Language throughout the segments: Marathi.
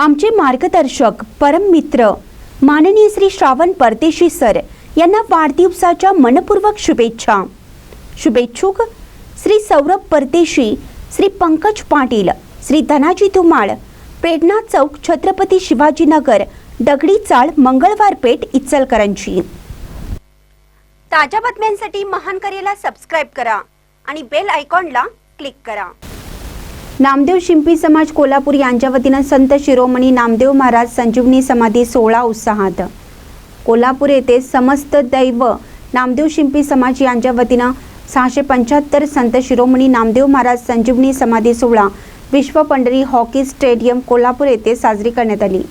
आमचे मार्गदर्शक परम मित्र माननीय श्री श्रावण परदेशी सर यांना वाढदिवसाच्या मनपूर्वक शुभेच्छा. शुभेच्छुक श्री सौरभ परदेशी श्री पंकज पाटील श्री धनाजी धुमाळ प्रेरणा चौक छत्रपती शिवाजीनगर दगडी चाळ मंगळवार पेठ इचलकरंजी. ताज्या बातम्यांसाठी महान करेला सबस्क्राईब करा आणि बेल आयकॉनला क्लिक करा. नामदेव शिंपी समाज कोल्हापूर यांच्या वतीनं संत शिरोमणी नामदेव महाराज संजीवनी समाधी सोहळा उत्साहात. कोल्हापूर येथे समस्त दैव नामदेव शिंपी समाज यांच्या वतीनं सहाशे पंच्याहत्तर संत शिरोमणी नामदेव महाराज संजीवनी समाधी सोहळा विश्व पंढरी हॉकी स्टेडियम कोल्हापूर येथे साजरी करण्यात आली.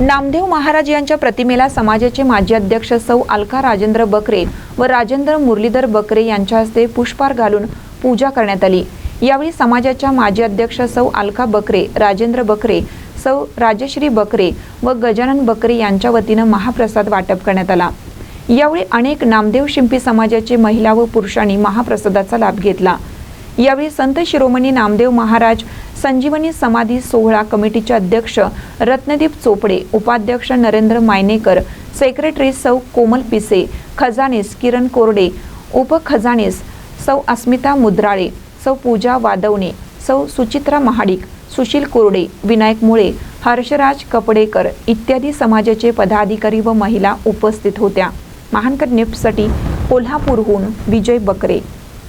नामदेव महाराज यांच्या प्रतिमेला समाजाचे माजी अध्यक्ष सौ अलका राजेंद्र बकरे व राजेंद्र मुरलीधर बकरे यांच्या हस्ते पुष्पार घालून पूजा करण्यात आली. यावेळी समाजाच्या माजी अध्यक्ष सौ अलका बकरे राजेंद्र बकरे सौ राजश्री बकरे व गजानन बकरे यांच्या वतीनं महाप्रसाद वाटप करण्यात आला. यावेळी अनेक नामदेव शिंपी समाजाचे महिला व पुरुषांनी महाप्रसादाचा लाभ घेतला. यावेळी संत शिरोमणी नामदेव महाराज संजीवनी समाधी सोहळा कमिटीचे अध्यक्ष रत्नदीप चोपडे उपाध्यक्ष नरेंद्र मायनेकर सेक्रेटरी सौ कोमल पिसे खजानीस किरण कोरडे उपखजानीस सौ अस्मिता मुद्राळे सौ पूजा वादवणे सौ सुचित्रा महाडिक सुशील कोरडे विनायक मुळे हर्षराज कपडेकर इत्यादी समाजाचे पदाधिकारी व महिला उपस्थित होत्या. महानकर निफ्टसाठी कोल्हापूरहून विजय बकरे